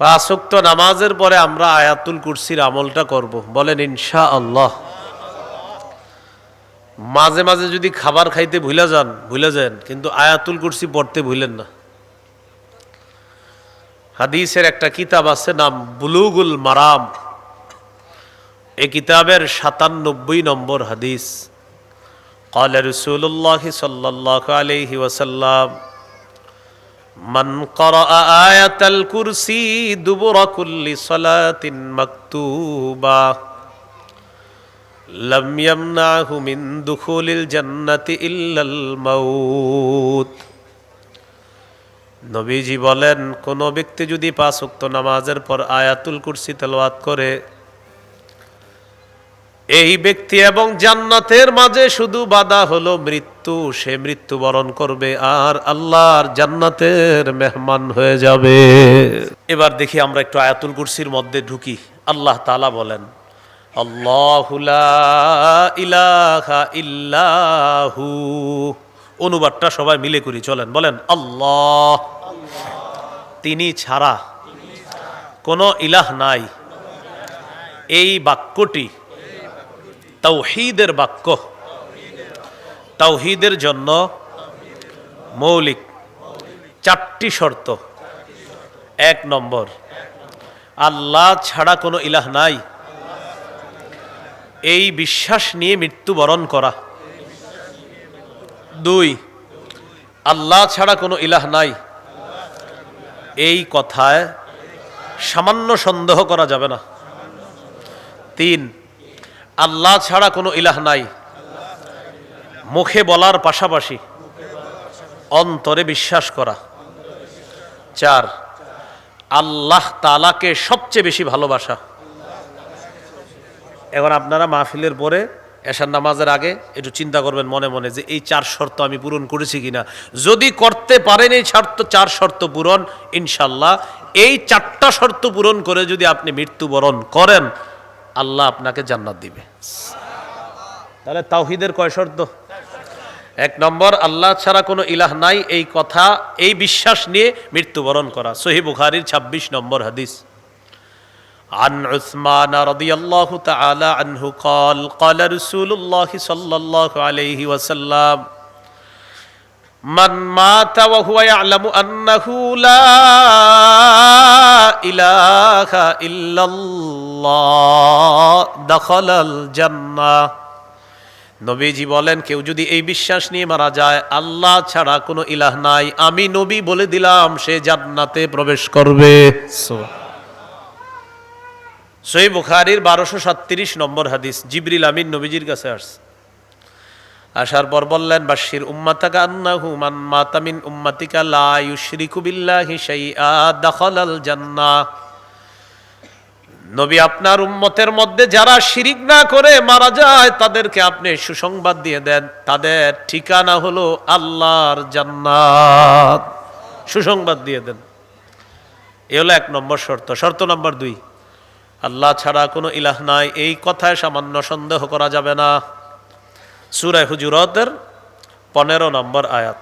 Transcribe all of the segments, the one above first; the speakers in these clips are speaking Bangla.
পাঁচক্ত নামাজের পরে আমরা আয়াতুল কুরসির আমলটা করব বলেন ইনশা আল্লাহ মাঝে মাঝে যদি খাবার খাইতে ভুলে যান ভুলে যান কিন্তু আয়াতুল কুরসি পড়তে ভুলেন না হাদিসের একটা কিতাব আছে নাম বুলুগুল মারাম এই কিতাবের সাতানব্বই নম্বর হাদিস قال رسول الله صلى الله عليه وسلم من قرأ آية الكرسي دبر كل صلاة مكتوبة لم يمنعه من دخول الجنة إلا الموت নবীজি বলেন কোনো ব্যক্তি যদি পাঁচ উক্ত নামাজের পর আয়াতুল কুরসি তেলাওয়াত করে এই ব্যক্তি এবং জান্নাতের মাঝে শুধু বাধা হলো মৃত্যু, সে মৃত্যুবরণ করবে আর আল্লাহর জান্নাতের মেহমান হয়ে যাবে। এবার দেখি আমরা একটু আয়াতুল কুরসির মধ্যে ঢুকি। আল্লাহ তালা বলেন ইল্লাহু। অনুবাদটা সবাই মিলে করি, চলেন, বলেন, আল্লাহ। তিনি ছাড়া কোনো ইলাহ নাই। এই বাক্যটি তাওহীদের বাক্য। তাওহীদের জন্য মৌলিক চারটি শর্ত। এক নম্বর, আল্লাহ ছাড়া কোনো ইলাহ নাই। এই বিশ্বাস নিয়ে মৃত্যুবরণ করা। দুই, আল্লাহ ছাড়া কোনো ইলাহ নাই। এই কথায় সামান্য সন্দেহ করা যাবে না। তিন আল্লাহ ছাড়া কোনো ইলাহ নাই। মুখে বলার পাশাপাশি অন্তরে বিশ্বাস করা। চার, আল্লাহ তালাকে সবচেয়ে বেশি ভালোবাসা। এখন আপনারা মাহফিলের পরে এশার নামাজের আগে একটু চিন্তা করবেন মনে মনে যে এই চার শর্ত আমি পূরণ করেছি কিনা। যদি করতে পারেন এই শর্ত, চার শর্ত পূরণ ইনশাল্লাহ এই চারটা শর্ত পূরণ করে যদি আপনি মৃত্যুবরণ করেন আল্লাহ আপনাকে জান্নাত দিবে তাহলে তাওহিদের কয় শর্ত এক নম্বর আল্লাহ ছাড়া কোনো ইলাহ নাই এই কথা এই বিশ্বাস নিয়ে মৃত্যুবরণ করা সহি বুখারির ২৬ নম্বর হাদিস عن عثمان رضي الله تعالى عنه قال قال رسول الله صلى الله عليه وسلم মান মাতা ওয়া হুয়া ইয়ালামু নবীজি বলেন, কেউ যদি এই বিশ্বাস নিয়ে মারা যায়, আল্লাহ ছাড়া কোনো ইলাহ নাই। আমি নবী বলে দিলাম, সে জান্নাতে প্রবেশ করবে। সই বুখারির বারোশো সাতত্রিশ নম্বর হাদিস। জিবরিল আমিন নবীজির কাছে আসছে। আসার পর বললেন বাশির মান মাতামিন উম্মাতিকা নবী আপনার উম্মতের মধ্যে যারা শিরিক না করে মারা যায়, তাদেরকে আপনি সুসংবাদ দিয়ে দেন, তাদের ঠিকানা হলো আল্লাহর জান্নাত। সুসংবাদ দিয়ে দেন। এ হলো এক নম্বর শর্ত। শর্ত নম্বর দুই, আল্লাহ ছাড়া কোনো ইলাহ নাই, এই কথায় সামান্য সন্দেহ করা যাবে না। সুরায় হুজুরতের পনেরো নম্বর আয়াত।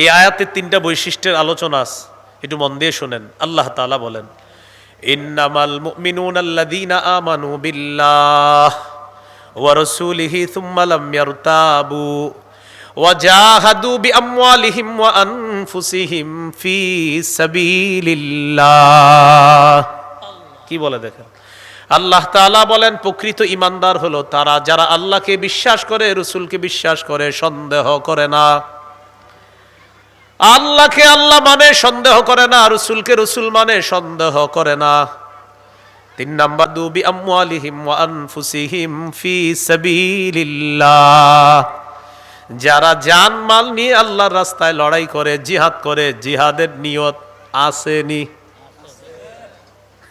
এই আয়াতের তিনটা বৈশিষ্ট্যের আলোচনা একটু মন দিয়ে শোনেন। আল্লাহ তাআলা বলেন, ইন্নামাল মুমিনুনা আল্লাযীনা আমানু বিল্লাহ সুম্মা লাম ইয়ারতাবু ওয়া জাহাদু বিআমওয়ালিহিম ওয়া আনফুসিহিম ফি সাবিলিল্লাহ। কি বলে দেখেন? আল্লাহ তাআলা বলেন, প্রকৃত ইমানদার হলো তারা যারা আল্লাহকে বিশ্বাস করে, রসুলকে বিশ্বাস করে, সন্দেহ করে না। আল্লাহকে আল্লাহ মানে সন্দেহ করে না, রসুলকে রসুল মানে সন্দেহ করে না। তিন নাম্বার, দুবি আমিহিম আনফুসিহিম ফি সাবিলিল্লাহ। যারা জান মাল নিয়ে আল্লাহর রাস্তায় লড়াই করে, জিহাদ করে, জিহাদের নিয়ত আসেনি।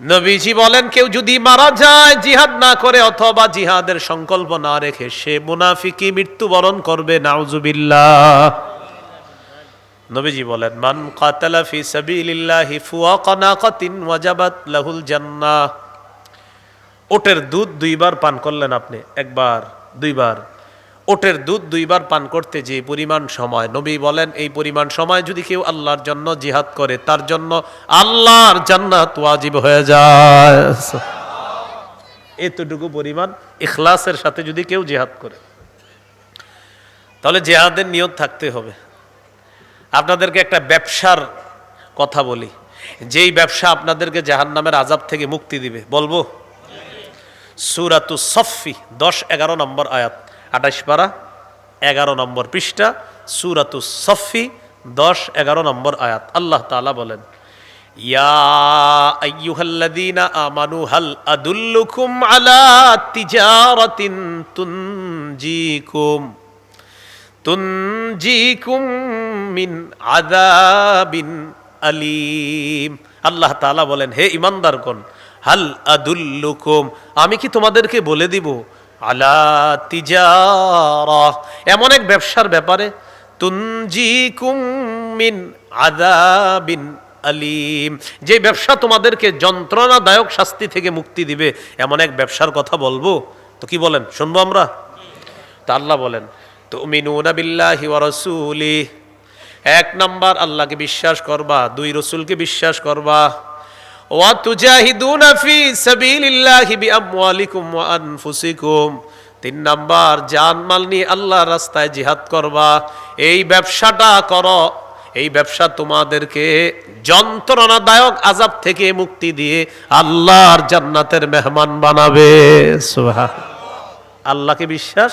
নবীজি বলেন, কেউ যদি মারা যায়, জিহাদ না করে অথবা জিহাদের সংকল্প না রেখে সে মুনাফিকি মৃত্যুবরণ করবে, নাউজুবিল্লাহ। নবীজি বলেন, মান কাতালা ফি সাবিলিল্লাহি ফুয়াকা নাকাতিন ওয়াজাবাত লাহুল জান্নাহ। ওটের দুধ দুইবার পান করলেন আপনি, একবার, দুইবার। ওটের দুধ দুইবার পান করতে যে পরিমাণ সময়। নবী বলেন, এই পরিমাণ সময় যদি কেউ আল্লাহর জন্য জিহাদ করে, তার জন্য আল্লাহর জান্নাত ওয়াজিব হয়ে যায়। এতটুকু পরিমাণ ইখলাসের সাথে যদি কেউ জিহাদ করে, তাহলে জেহাদের নিয়ত থাকতে হবে। আপনাদেরকে একটা ব্যবসার কথা বলি। যেই ব্যবসা আপনাদেরকে জাহান্নামের আজাব থেকে মুক্তি দিবে, বলব? সুরাতু সফি দশ এগারো নম্বর আয়াত। আঠাশ পারা, এগারো নম্বর পৃষ্ঠা, সুরাতু সফি দশ, এগারো নম্বর আয়াত। আল্লাহ তালা বলেন হাল আদুল্লুকুম মিন আযাবিন আলিম। আল্লাহ বলেন, হে ইমানদার ইমানদারগণ হাল আদুল্লুকুম, আমি কি তোমাদেরকে বলে দিব আলা তিজারা। এমন এক ব্যবসার ব্যাপারে, তুনজিকুম মিন আযাবিন আলিম। যে ব্যবসা তোমাদেরকে যন্ত্রণাদায়ক শাস্তি থেকে মুক্তি দিবে, এমন এক ব্যবসার কথা বলব? তো কি বলেন? শুনব আমরা? তা আল্লাহ বলেন, তুমিনুনা বিল্লাহি ওয়া রাসূলি এক নাম্বার, আল্লাহকে বিশ্বাস করবা, দুই রসুলকে বিশ্বাস করবা। ওয়া তুজাহিদুনা ফি সাবিলিল্লাহি বিআমওয়ালিকুম ওয়া আনফুসিকুম। তিন নাম্বার জানমাল নিয়ে আল্লাহর রাস্তায় জিহাদ করবা। এই ব্যবসাটা করো। এই ব্যবসা তোমাদেরকে যন্ত্রণাদায়ক আজাব থেকে মুক্তি দিয়ে আল্লাহর জান্নাতের মেহমান বানাবে। আল্লাহকে বিশ্বাস,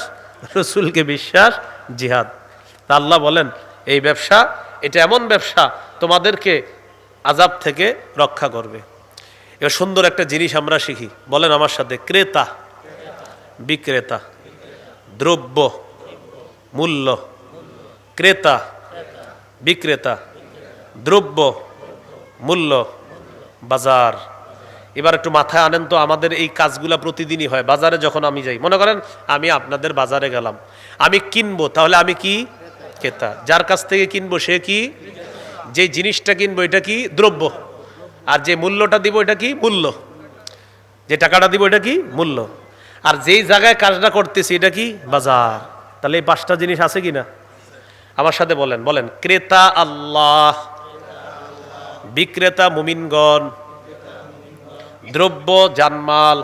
রসুলকে বিশ্বাস, জিহাদ। আল্লাহ বলেন, এই ব্যবসা, এটা এমন ব্যবসা তোমাদেরকে আজাব থেকে রক্ষা করবে। এবার সুন্দর একটা জিনিস আমরা শিখি। বলেন আমার সাথে, ক্রেতা, বিক্রেতা, দ্রব্য, মূল্য, ক্রেতা, বিক্রেতা, দ্রব্য, মূল্য, বাজার। এবার একটু মাথায় আনেন তো, আমাদের এই কাজগুলা প্রতিদিনই হয়। বাজারে যখন আমি যাই, মনে করেন আমি আপনাদের বাজারে গেলাম। আমি কিনবো, তাহলে আমি কি? ক্রেতা। যার কাছ থেকে কিনবো, সে কি? যে জিনিসটা কিনবো এটা কি দ্রব্য? আর যে মূল্যটা দিব এটা কি মূল্য? যে টাকাটা দিব এটা কি মূল্য? আর যেই জায়গায় কাজটা করতেছি এটা কি বাজার? তাহলে এই পাঁচটা জিনিস আছে কি না আমার সাথে বলেন বলেন, ক্রেতা আল্লাহ, বিক্রেতা মুমিনগণ, দ্রব্য জানমাল